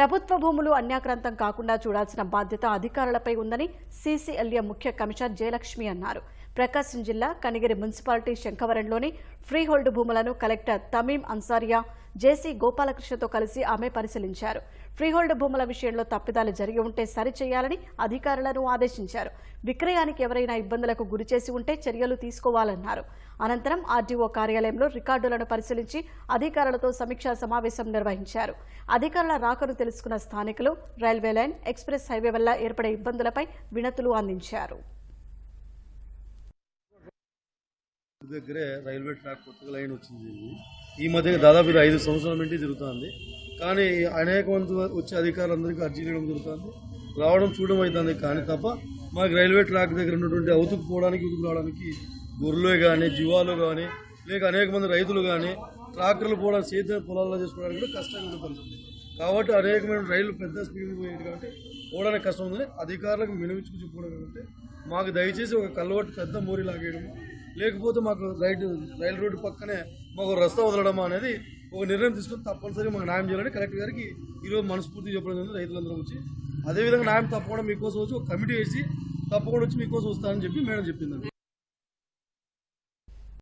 ప్రభుత్వ భూములు అన్యాక్రాంతం కాకుండా చూడాల్సిన బాధ్యత అధికారులపై ఉందని సీసీఎల్ఏ ముఖ్య కమిషనర్ జయలక్ష్మి అన్నారు. ప్రకాశం జిల్లా కనిగిరి మున్సిపాలిటీ శంఖవరంలోని ఫ్రీహోల్డ్ భూములను కలెక్టర్ తమీం అన్సారియా జేసీ గోపాలకృష్ణతో కలిసి ఆమె పరిశీలించారు. ఫ్రీహోల్డ్ భూముల విషయంలో తప్పిదాలు జరిగి ఉంటే సరిచేయాలని అధికారులను ఆదేశించారు. విక్రయానికి ఎవరైనా ఇబ్బందులకు గురిచేసి ఉంటే చర్యలు తీసుకోవాలన్నారు. అనంతరం ఆర్డీఓ కార్యాలయంలో రికార్డులను పరిశీలించి అధికారులతో సమీక్షా సమావేశం నిర్వహించారు. అధికారుల రాకను తెలుసుకున్న స్థానికులు రైల్వే లైన్ ఎక్స్ప్రెస్ హైవే వల్ల ఏర్పడే ఇబ్బందులపై వినతులు అందించారు. దగ్గరే రైల్వే ట్రాక్ కొత్తగా లైన్ వచ్చింది ఈ మధ్య దాదాపు ఐదు సంవత్సరాల నుండి జరుగుతుంది కానీ అనేక మంది వచ్చే అధికారులందరికీ అర్జీ చేయడం జరుగుతుంది. రావడం చూడడం అవుతుంది కానీ తప్ప మాకు రైల్వే ట్రాక్ దగ్గర ఉన్నటువంటి అవుతుకు పోవడానికి ఇటుకు రావడానికి గొర్రెలు కానీ జీవాలు కానీ లేక అనేక మంది రైతులు కానీ ట్రాక్టర్లు పోవడం సేద్య పొలాల్లో చేసుకోవడానికి కూడా కష్టంగా ఉంటుంది కాబట్టి అనేకమైన రైలు పెద్ద స్పీడ్ పోయేది కాబట్టి పోవడానికి కష్టం ఉంది అధికారులకు మినిమించుకు చెప్పుకోవడం కాబట్టి మాకు దయచేసి ఒక కల్వర్ట్ పెద్ద మోరీ లాగేయడము లేకపోతే మాకు రైట్ రైలు రోడ్డు పక్కనే మాకు రస్తా వదలడం అనేది ఒక నిర్ణయం తీసుకుని తప్పనిసరిగా మాకు న్యాయం చేయాలని కలెక్టర్ గారికి ఈరోజు మనస్ఫూర్తి చెప్పడం జరిగింది రైతులందరూ వచ్చి. అదేవిధంగా న్యాయం తప్పకుండా మీకోసం వచ్చి ఒక కమిటీ వేసి తప్పకుండా వచ్చి మీకోసం వస్తానని చెప్పి మేడం చెప్పిందండి.